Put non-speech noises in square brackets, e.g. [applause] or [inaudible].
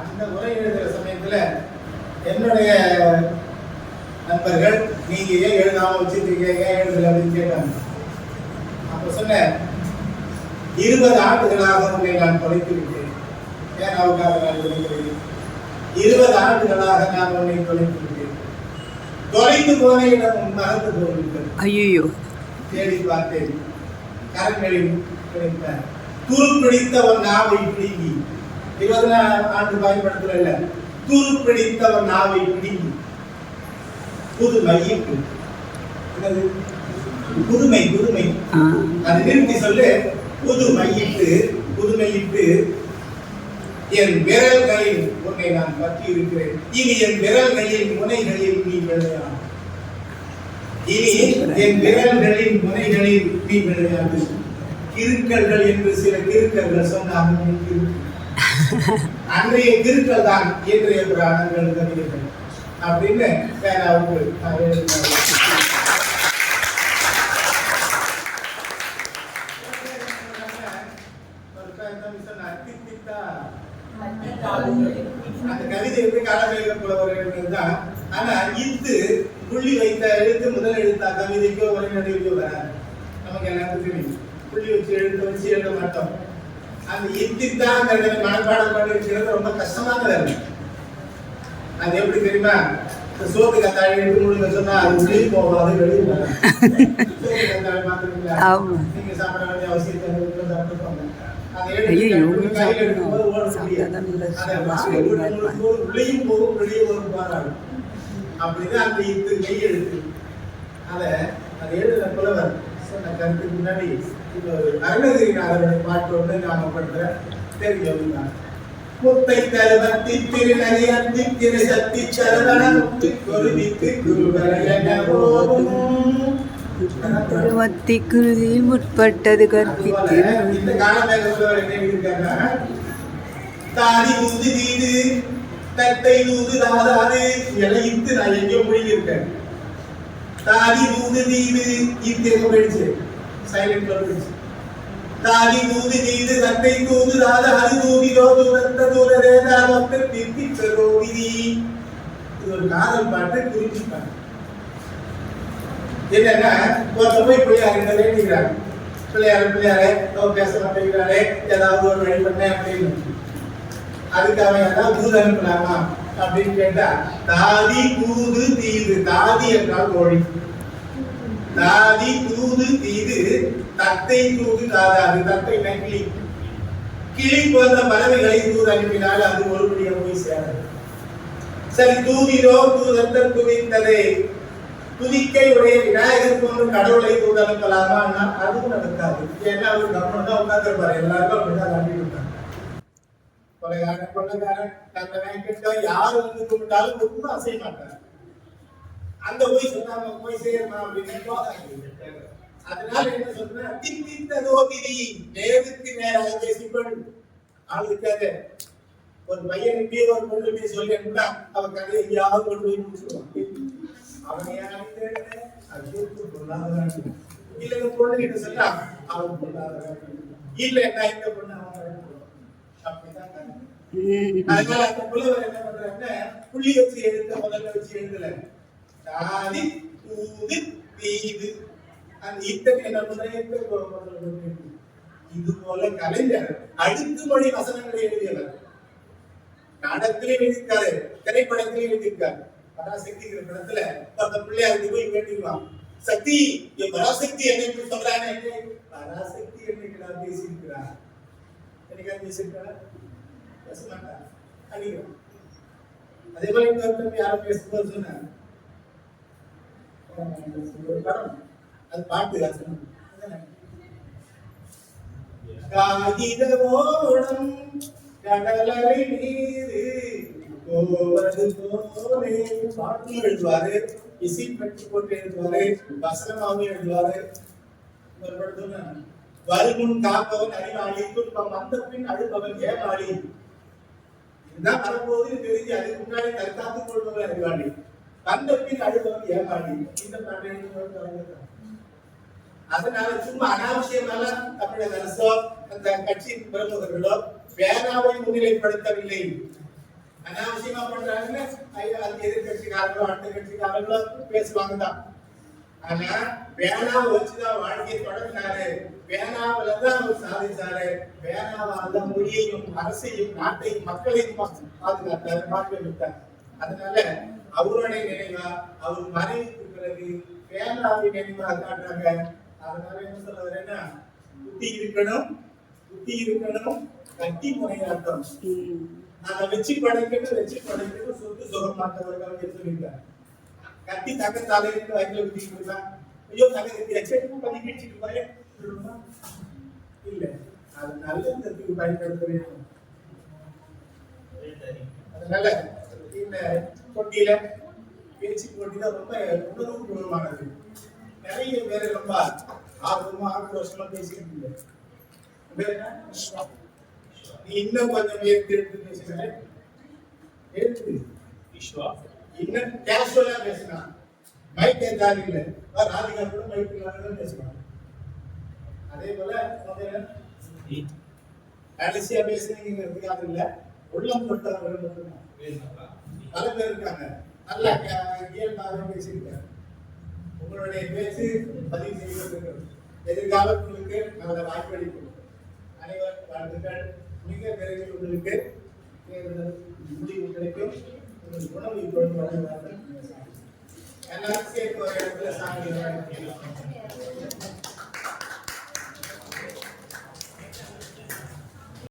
அந்த உரை எழுதுற சமயத்துல என்னுடைய நண்பர்கள் நீங்க ஏன் எழுதாம வச்சிருக்கீங்க? ஏன் எழுதல? அப்படின்னு கேட்டாங்க. அப்ப சொன்னேன் இருபது ஆண்டுகளாக உன்னை நான் தொலைத்து விட்டேன். ஏன் அவருக்காக நான் தொலைக்கிறேன்? இருபது ஆண்டுகளாக நான் உன்னை தொலைத்து விட்டேன். தொலைத்து போன இடம் மறந்து போய்விட்டது. ஐயோ தேடி பார்த்தேன். கரங்களில் கிடைத்த துருப்பிடித்தவன் நாவை பிடுங்கி இருபது நா- ஆண்டு பயன்படுத்தல இல்ல. துருப்பிடித்தவன் நாவை பிடுங்கி புது என்னது? புதுமை புதுமை. அது நிறுத்தி சொல்லு. புது மையிட்டு புதுமையிட்டு என் விரல்களில் உன்னை நான் பற்றி இருக்கிறேன் இனி என் விரல்களின் முனைகளில் நீ விளையாடு இனி என் விரல்களின் முனைகளில் நீ விளையாடு கிருக்கல்கள் என்று சில கிருக்கல்கள் சொன்னார்கள். அன்றைய கிருக்கல் தான் இன்றைய புராணங்கள் கவிதைகள் அப்படின்னு கவிதை அந்த கவிதை எப்படி காலவேக புலவர்கள் தான் ஆனா இத்து புள்ளி வைத்த எழுத்து முதல் எழுத்தா கவிதைக்கோ உரைநடைக்கோ வராது. நமக்கு எல்லாருக்கும் தெரியும் புள்ளி வச்சு எழுத்து வச்சு எழுத மாட்டோம். அந்த இத்தித்தாங்கிறத மனப்பாடம் பண்ணி வச்சுக்கிறது ரொம்ப கஷ்டமான வேலை அது எப்படி தெரியுமா? சோத்து கத்தாழி எடுத்து முழுங்க சொன்னா அது உள்ளே போகாது வெளியே. [laughs] நீங்க சாப்பிட வேண்டிய. போது உள்ளேயும் போகும் வெளியே வரும் பாராடு அப்படிதான் அந்த இத்து கை எழுத்து அதை அதை எழுதுன புலவர் சொன்ன கருத்துக்கு முன்னாடி இப்போ அருணகிரிநாதருடைய பாட்டு ஒன்று நாம பண்ற தெரிஞ்சவங்க முத்தை தருவத்தி திருநகை அத்தி திரு சக்தி சரவண முத்து குருவித்து பருவத்தி குருதியில் முற்பட்டது கற்பித்து இந்த தாடி வீடு ஊது தாதாது இலையிட்டு நான் எங்கேயோ முடிஞ்சிருக்கேன் தாடி ஊது வீடு இது எங்க போயிடுச்சு சைலண்ட்ல போயிடுச்சு தாடி ஊது வீடு தட்டை தூது தாத அது தூதிதோ தூரத்த தூரரே ஒரு காதல் பாட்டு குறிஞ்சி என்னன்னா ஒருத்த போய் பிள்ளையார் என்ன வேண்டிக்கிறாங்க பிள்ளையார பிள்ளையாரே அவன் பேச மாட்டேங்கிறாரே ஏதாவது ஒரு வழி பண்ண அப்படின்னு அதுக்கு அவன் ஏதாவது தூது அனுப்பலாமா அப்படின்னு கேட்டா தாதி கூது தீது. தாதி என்றால் கோழி தாதி தூது தீது. தத்தை தூது தாதாது தத்தை கிளி. கிளி போன்ற பறவைகளை தூது அனுப்பினால் அது ஒரு ஒருபடியா போய் சேராது. சரி தூதிரோ தூதத்தர் துதித்ததே துதிக்கை உடைய விநாயகர் போன்ற கடவுளை தூது அனுப்பலாமா? அதுவும் நடக்காது. ஏன்னா அவர் கவனம் தான் உட்காந்துருப்பாரு எல்லாருக்கும் அப்படிதான் காட்டிட்டு கொலைகாரன் கொள்ளக்காரன் தன்னை வேங்கிட்டோ யார் வந்து கும்பிட்டாலும் ரொம்ப அசைய மாட்டாங்க அந்த போய் சொன்னாங்க போய் செய்யணுமா அப்படின்னு அதனால என்ன சொல்றேன் தித்தித்ததோ விதி நேருக்கு நேராக பேசிப்பெண் ஆளுக்காக ஒரு பையனுக்கு ஒரு பொண்ணுக்கு சொல்லி அனுப்பினா அவன் கதை எங்கேயாவது கொண்டு போய் முடிச்சுடுவான் அவன் யாரும் அது பொருளாதாரம். இல்ல இந்த பொண்ணு கிட்ட சொன்னா அவன் பொருளாதாரம். இல்ல நான் இந்த பொண்ணு அதனால அந்த புலவர் என்ன பண்றாங்க புள்ளி வச்சு எழுத்த முதல்ல வச்சு எழுதல. தாதி தூது தீது அந்த இத்தனை என்ன இது போல கலைஞர் அடுக்குமொழி வசனங்களை எழுதியவர். நாடகத்திலே எழுதியிருக்காரு திரைப்படத்திலே எழுதியிருக்காரு. பராசக்திங்கிற படத்துல அந்த பிள்ளையாருக்கு போய் வேண்டிக்குவான் சக்தி என் பராசக்தி என்னை சொல்றானே. பராசக்தி என்னைக்கு பேசியிருக்கிறார் என்னைக்கா பேசியிருக்காரா பேச மாட்டா அடிக்கிறோம் அதே மாதிரி இன்னொரு தம்பி யாரும் பேசும்போது சொன்னாங்க ஒரு படம் அது பாட்டு அது சொன்னாங்க. காகித ஓடம் கடலரை நீரு கோவது போலே பாட்டு எழுதுவாரு இசை பற்றி போட்டு எழுதுவாரு வசனமாவும் எழுதுவாரு ஒரு படம் சொன்னாங்க வருமுன் காப்பவன் அறிவாளி துன்பம் வந்த பின் அழுப்பவன் ஏமாளி. இதுதான் வரப்போகுது தெரிஞ்சு அதுக்கு முன்னாடி தற்காத்து கொள்பவன் அறிவாளி. வந்த பின் அழுப்பவன் ஏமாளி. இந்த பாட்டு அதனால சும்மா அனாவசியமெல்லாம் தமிழக அரசோ அந்த கட்சியின் பிரமுகர்களோ பேனாவை முன்னிலைப்படுத்தவில்லை. அனாவசியமா பண்றாங்கன்னு எதிர்கட்சிக்காரர்களோ அது எதிர்கட்சிக்காரங்களோ அடுத்த கட்சிக்காரங்களோ பேசுவாங்க தான் ஆனா பேனாவை வச்சுதான் வாழ்க்கையை தொடங்கினாரு பேனாவில தான் அவர் சாதிச்சாரு. பேனாவால தான் மொழியையும் அரசையும் நாட்டையும் மக்களையும் பாதுகாத்தாரு பார்க்க விட்டார் அதனால அவருடைய நினைவா அவர் மறைவுக்கு பிறகு பேனாவை நினைவா காட்டுறாங்க. அதனால என்ன சொல்ல வரேன்னா புத்தி இருக்கணும் புத்தி இருக்கணும் கட்டி முனையாட்டம் ம். நாங்க வச்சு படைக்கணும் வச்சு படைக்கணும் சொத்து சுகம் மாற்றவர்கள் சொல்லியிருக்காங்க கத்தி தக்க தலையிட்டு வயிற்றுல குத்திட்டு இருக்கான் ஐயோ தக எச்சரிக்கை பண்ணி கிழிச்சிட்டு இருப்பாயே இல்ல. அது நல்லதுக்கு பயன்படுத்த வேண்டும். அதனால இந்த தொட்டியில பேச்சு போட்டி தான் ரொம்ப உணர்வு பூர்வமானது. நிறைய பேர் ரொம்ப ஆர்வமா ஆக்ரோஷமா பேசிட்டு இல்லை நீ இன்னும் கொஞ்சம் எடுத்து எடுத்து பேசுங்க எடுத்து விஸ்வா இன்னும் கேஷுவலா பேசலாம் மைக் ஏதாவது இல்ல ராதிகா கூட மைக் இல்லாம பேசலாம் அதே போல? கடைசியா பேசுறீங்கிறதுக்காக இல்ல. உள்ளம் மட்டும்தான். பல பேர் இருக்காங்க. நல்ல இயல்பாக பேசியிருக்காங்க உங்களுடைய பேச்சு பதிவு செய்யப்பட்டிருக்கிறது. எதிர்காலங்களுக்கு நல்ல வாய்ப்பளிக்கும் அனைவரும் வாழ்த்துக்கள். மிக விரைவில் உங்களுக்கு முடிவு உணவு இப்பொழுது வழங்குவார்கள் எல்லாரும் சேர்த்து ஒரு இடத்துல சாமி